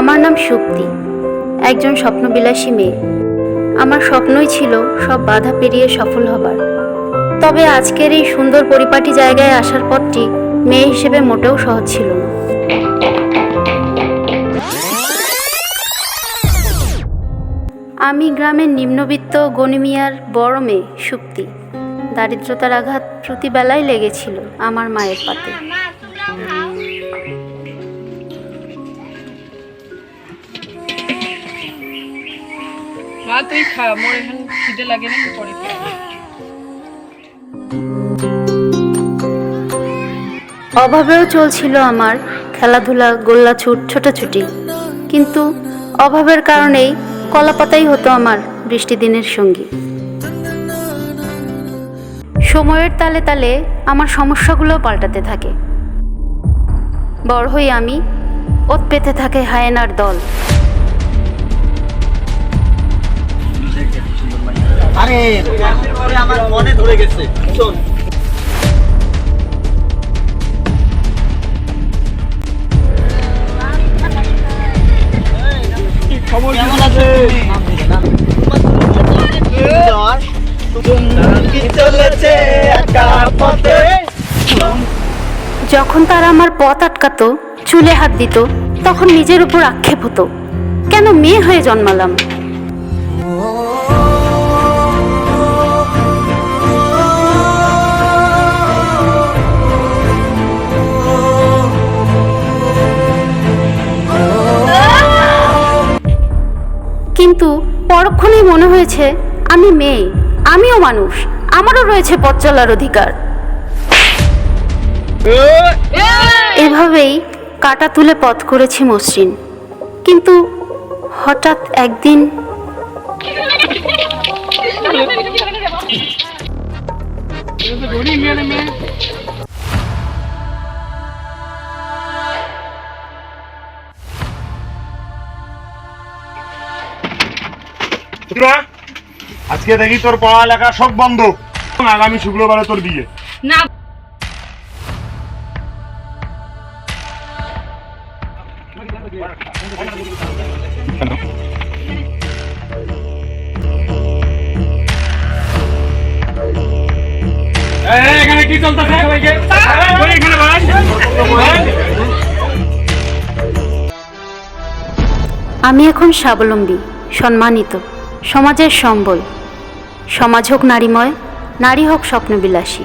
আমার নাম সুপ্তি, একজন স্বপ্নবিলাসী মেয়ে। আমার স্বপ্নই ছিল সব বাধা পেরিয়ে সফল হবার। তবে আজকের এই সুন্দর পরিপাটি জায়গায় আসার পথটি মেয়ে হিসেবে মোটেও সহজ ছিল না। আমি গ্রামের নিম্নবিত্ত গণিমিয়ার বড় মেয়ে সুপ্তি। দারিদ্রতার আঘাত প্রতিবেলায় লেগেছিল আমার মায়ের পাতে। অভাবেও চলছিল আমার খেলাধুলা গোল্লাছুট ছোটাছুটি। কিন্তু অভাবের কারণেই কলাপাতাই হতো আমার বৃষ্টি দিনের সঙ্গী। সময়ের তালে তালে আমার সমস্যাগুলো পাল্টাতে থাকে। বড় হই আমি, ওত পেতে থাকে হায়েনার দল। আরে আমার মনে ধরে গেছে। শোন। কেমন আছে? কি চলেছে একা পথে? যখন তারা আমার পথ আটকাতো চুলে হাত দিত তখন নিজের উপর আক্ষেপ হতো। কেন মেয়ে হয়ে জন্মালাম? কিন্তু পরক্ষণেই মনে হয়েছে আমি মেয়ে আমিও মানুষ আমারও রয়েছে পথ চলার অধিকার। এভাবেই কাটা তুলে পথ করেছি মসৃণ। কিন্তু হঠাৎ একদিন পুত্রা, আজকে দেখি তোর পড়ালেখা সব বন্ধ। আগামী শুক্রবারে তোর বিয়ে। না। এখানে কি চলতেছে? এখানে ভাই আমি এখন স্বাবলম্বী সম্মানিত। সমাজের সম্বল। সমাজ হোক নারীময় নারী হোক স্বপ্নবিলাসী।